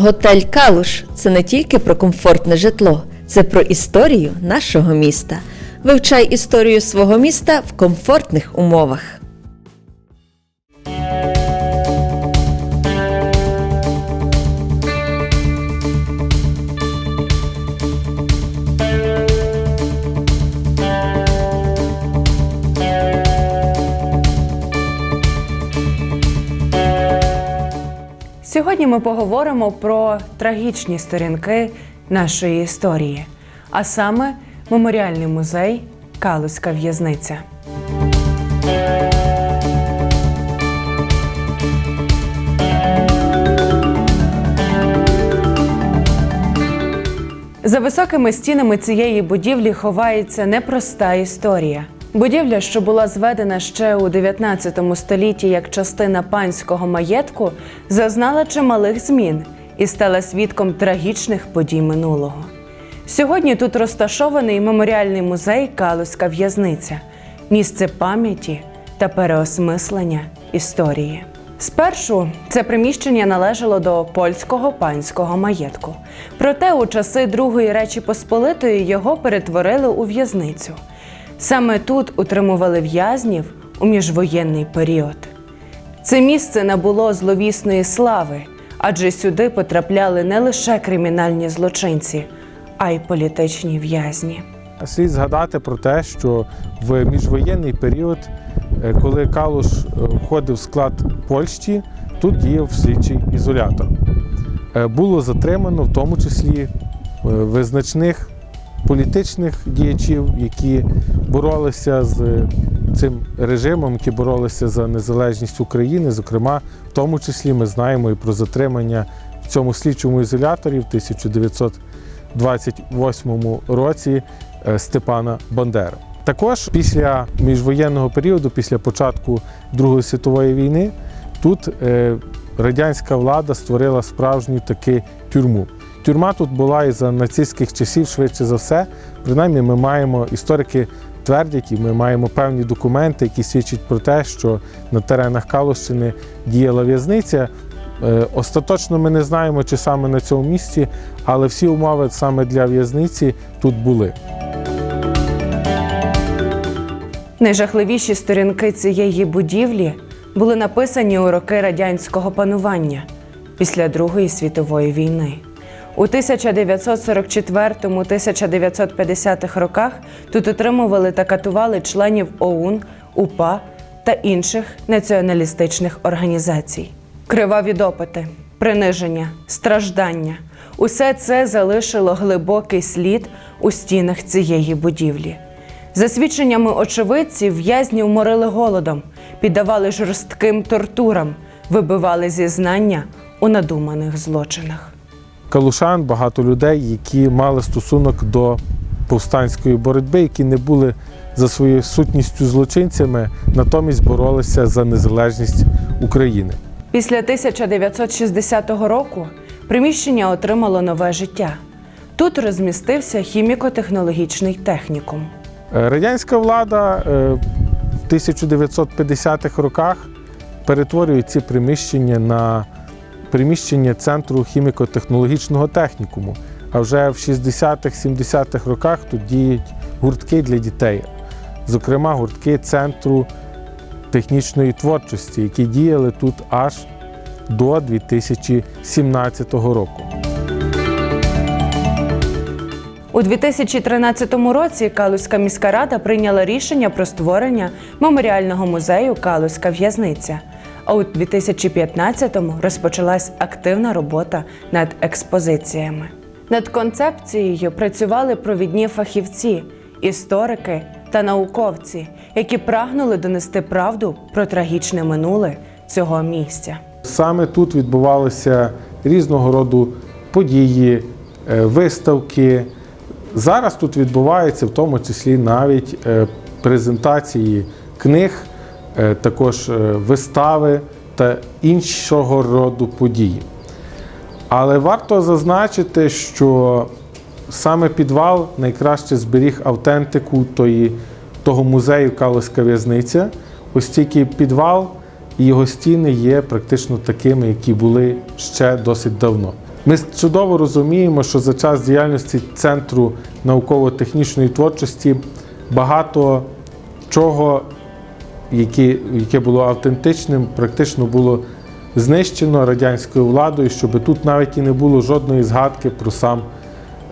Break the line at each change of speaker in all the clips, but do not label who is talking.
Готель Калуш це не тільки про комфортне житло, це про історію нашого міста. Вивчай історію свого міста в комфортних умовах.
Сьогодні ми поговоримо про трагічні сторінки нашої історії, а саме меморіальний музей Калузька в'язниця. За високими стінами цієї будівлі ховається непроста історія. Будівля, що була зведена ще у 19 столітті як частина панського маєтку, зазнала чималих змін і стала свідком трагічних подій минулого. Сьогодні тут розташований меморіальний музей Калузька в'язниця, місце пам'яті та переосмислення історії. Спершу це приміщення належало до польського панського маєтку. Проте у часи Другої Речі Посполитої його перетворили у в'язницю. Саме тут утримували в'язнів у міжвоєнний період. Це місце набуло зловісної слави, адже сюди потрапляли не лише кримінальні злочинці, а й політичні в'язні.
Слід згадати про те, що в міжвоєнний період, е, коли Калуш е, входив в склад Польщі, тут діяв слідчий ізолятор. Е, Було затримано в тому числі визначних політичних діячів, які боролися з цим режимом, які боролися за незалежність України. Зокрема, в тому числі ми знаємо і про затримання в цьому слідчому ізоляторі в 1928 році е, Степана Бандери. Також після міжвоєнного періоду, після початку Другої світової війни, тут е, радянська влада створила справжню таки тюрму. Тюрма тут була і за нацистських часів, швидше за все. Принаймні, ми маємо історики твердять, і ми маємо певні документи, які свідчать про те, що на теренах Калущини діяла в'язниця. Е, Остаточно ми не знаємо, чи саме на цьому місці, але всі умови саме для в'язниці тут були.
Найжахливіші сторінки цієї будівлі були написані у роки радянського панування після Другої світової війни. У 1944-1950 роках тут утримували та катували членів ОУН, УПА та інших націоналістичних організацій. Криваві допити, приниження, страждання усе це залишило глибокий слід у стінах цієї будівлі. За свідченнями очевидців, в'язнів морили голодом, піддавали жорстким тортурам, вибивали зізнання у надуманих злочинах.
Калушан, багато людей, які мали стосунок до повстанської боротьби, які не були за своєю сутністю злочинцями, натомість боролися за незалежність України.
Після 1960 року приміщення отримало нове життя. Тут розмістився хіміко-технологічний технікум.
Е, Радянська влада е, в 1950-х роках перетворює ці приміщення на приміщення центру хіміко-технологічного технікуму. А вже в 60-х-70-х роках тут діють гуртки для дітей, зокрема гуртки центру технічної творчості, які діяли тут аж до 2017 року.
У 2013 році Калузька міська рада прийняла рішення про створення меморіального музею Калузька в'язниця. А у 2015-му розпочалась активна робота над експозиціями. Над концепцією працювали провідні фахівці, історики та науковці, які прагнули донести правду про трагічне минуле цього місця.
Саме тут відбувалися різного роду події, е, виставки. Зараз тут відбуваються в тому числі навіть е, презентації книг, також е, вистави та іншого роду події. Але варто зазначити, що саме підвал найкраще зберіг автентику тої, того музею Калуська в'язниця. Ось тільки підвал і його стіни є практично такими, які були ще досить давно. Ми чудово розуміємо, що за час діяльності Центру науково-технічної творчості багато чого, яке, яке було автентичним, практично було знищено радянською владою, щоб тут навіть і не було жодної згадки про сам,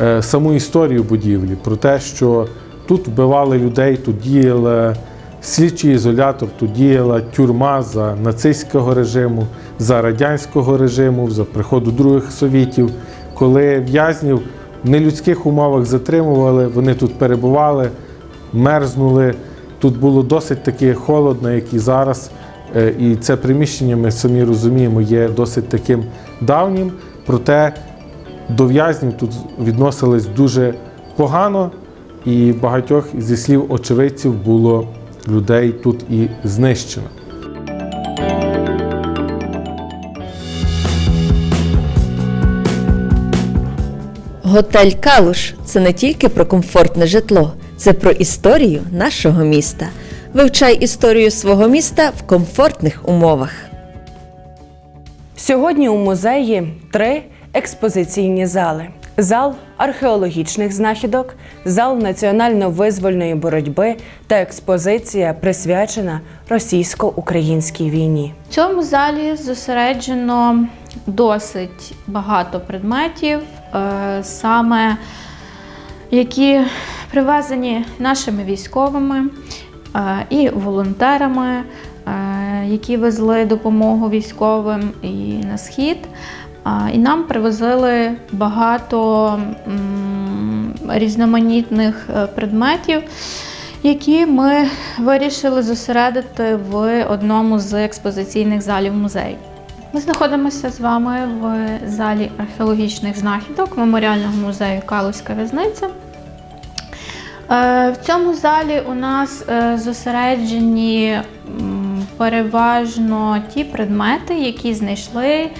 е, саму історію будівлі, про те, що тут вбивали людей, тут діяла слідчий ізолятор, тут діяла тюрма за нацистського режиму, за радянського режиму, за приходу других совітів, коли в'язнів в нелюдських умовах затримували, вони тут перебували, мерзнули. Тут було досить таки холодно, як і зараз. Е, І це приміщення, ми самі розуміємо, є досить таким давнім. Проте до в'язнів тут відносились дуже погано, і багатьох зі слів очевидців було людей тут і знищено.
Готель Калуш це не тільки про комфортне житло, це про історію нашого міста. Вивчай історію свого міста в комфортних умовах.
Сьогодні у музеї три експозиційні зали: зал археологічних знахідок, зал національно-визвольної боротьби та експозиція присвячена російсько-українській війні.
В цьому залі зосереджено досить багато предметів, е, саме які привезені нашими військовими е, і волонтерами, е, які везли допомогу військовим і на схід. І нам привозили багато різноманітних е, предметів, які ми вирішили зосередити в одному з експозиційних залів музею. Ми знаходимося з вами в залі археологічних знахідок Меморіального музею Калузька в'язниця. Е, В цьому залі у нас е, зосереджені переважно ті предмети, які знайшли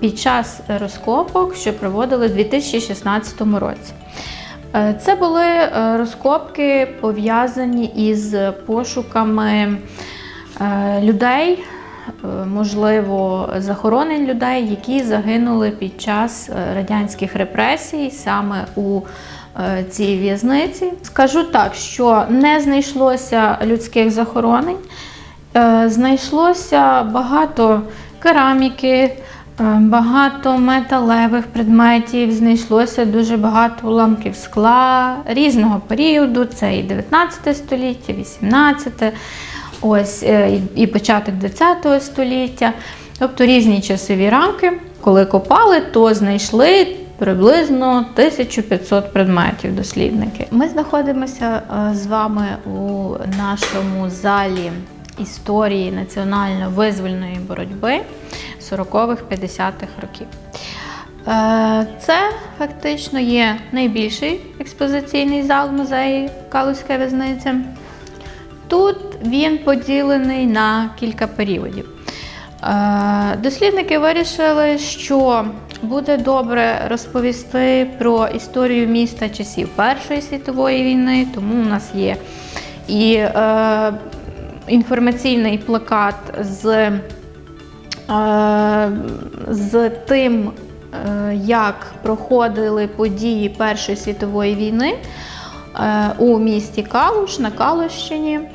під час розкопок, що проводили у 2016 році. Е, Це були розкопки пов'язані із пошуками людей, можливо, захоронень людей, які загинули під час радянських репресій саме у цій в'язниці. Скажу так, що не знайшлося людських захоронень, е, знайшлося багато кераміки. е, Багато металевих предметів, знайшлося дуже багато уламків скла різного періоду. Це і 19 століття, 18, ось е, і початок 20 століття. Тобто різні часові рамки. Коли копали, то знайшли приблизно 1500 предметів дослідники. Ми знаходимося е, з вами у нашому залі історії національно-визвольної боротьби 40-х-50-х років. Е, Це фактично є найбільший експозиційний зал музею Калузька в'язниця. Тут він поділений на кілька періодів. Е, Дослідники вирішили, що буде добре розповісти про історію міста часів Першої світової війни, тому у нас є і е, інформаційний плакат з, е, з тим, е, як проходили події Першої світової війни е, у місті Калуш на Калущині. Е,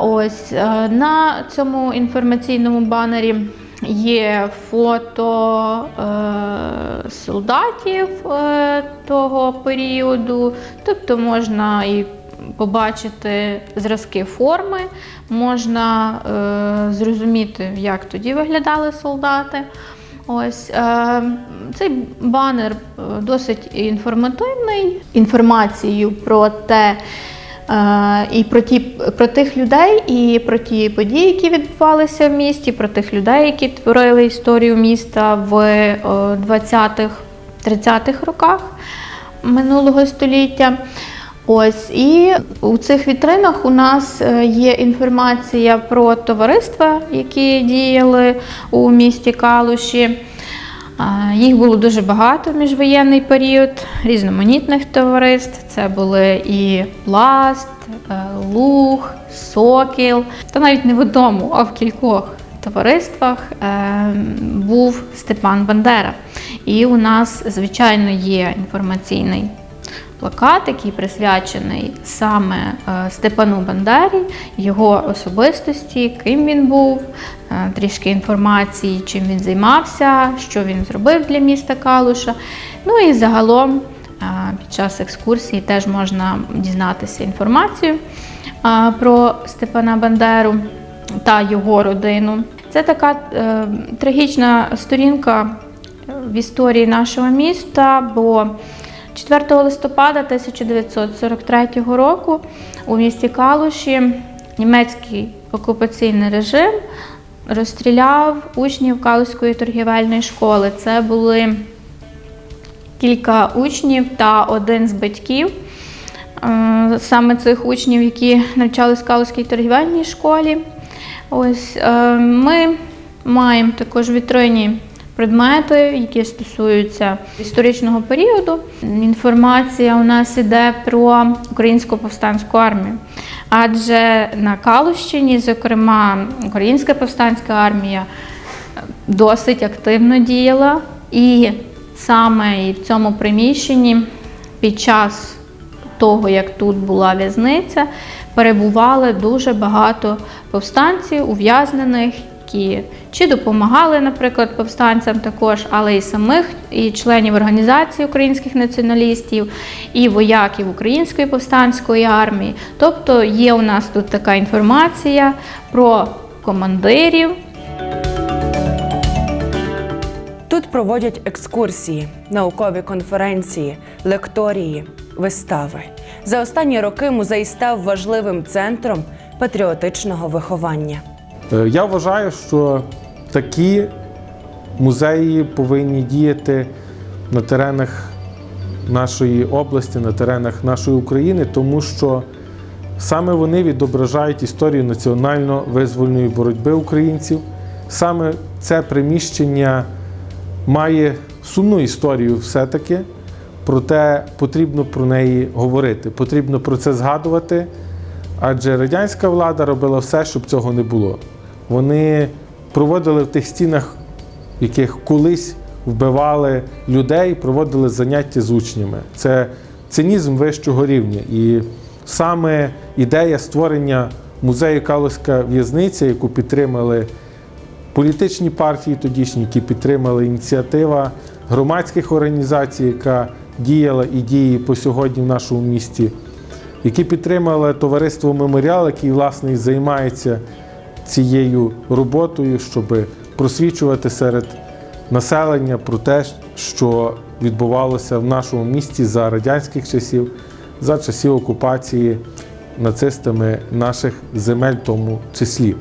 Ось на цьому інформаційному банері є фото е, солдатів е, того періоду, тобто можна і побачити зразки форми, можна е, зрозуміти, як тоді виглядали солдати. Ось е, цей банер е, досить інформативний. Інформацію про те, і про ті про тих людей, і про ті події, які відбувалися в місті, про тих людей, які творили історію міста в е, 20-х, 30-х роках минулого століття. Ось і у цих вітринах у нас е, є інформація про товариства, які діяли у місті Калуші. Їх було дуже багато в міжвоєнний період, різноманітних товариств. Це були і Пласт, е, Луг, Сокіл, та навіть не в одному, а в кількох товариствах е, був Степан Бандера. І у нас, звичайно, є інформаційний плакат, який присвячений саме е, Степану Бандері, його особистості, ким він був, е, трішки інформації, чим він займався, що він зробив для міста Калуша. Ну і загалом е, під час екскурсії теж можна дізнатися інформацію про Степана Бандеру та його родину. Це така трагічна сторінка в історії нашого міста, бо 4 листопада 1943 року у місті Калуші німецький окупаційний режим розстріляв учнів Калуської торгівельної школи. Це були кілька учнів та один з батьків. Е, Саме цих учнів, які навчались в Калуській торгівельній школі. Ось е, ми маємо також вітрині предмети, які стосуються історичного періоду. Інформація у нас іде про українську повстанську армію. Адже на Калущині, зокрема, Українська повстанська армія досить активно діяла, і саме в цьому приміщенні під час того, як тут була в'язниця, перебували дуже багато повстанців, ув'язнених, які чи допомагали, наприклад, повстанцям також, але і самих і членів організації українських націоналістів, і вояків Української повстанської армії. Тобто є у нас тут така інформація про командирів,
Тут проводять екскурсії, наукові конференції, лекторії, вистави. За останні роки музей став важливим центром патріотичного виховання.
Е, Я вважаю, що такі музеї повинні діяти на теренах нашої області, на теренах нашої України, тому що саме вони відображають історію національно-визвольної боротьби українців. Саме це приміщення має сумну історію все-таки, проте потрібно про неї говорити, потрібно про це згадувати. Адже радянська влада робила все, щоб цього не було. Вони проводили в тих стінах, в яких колись вбивали людей, проводили заняття з учнями. Це цинізм вищого рівня. І саме ідея створення музею Калуська в'язниця, яку підтримали політичні партії тодішні, які підтримали ініціатива громадських організацій, яка діяла і діє по сьогодні в нашому місті які підтримали товариство Меморіал, який власне і займається цією роботою, щоб просвічувати серед населення про те, що відбувалося в нашому місті за радянських часів, за часів окупації нацистами наших земель, тому числі.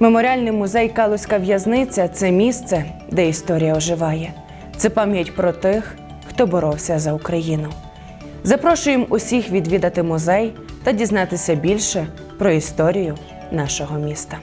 Меморіальний музей Калузька в'язниця це місце, де історія оживає. Це пам'ять про тих, хто боровся за Україну. Запрошуємо усіх відвідати музей та дізнатися більше про історію нашого міста.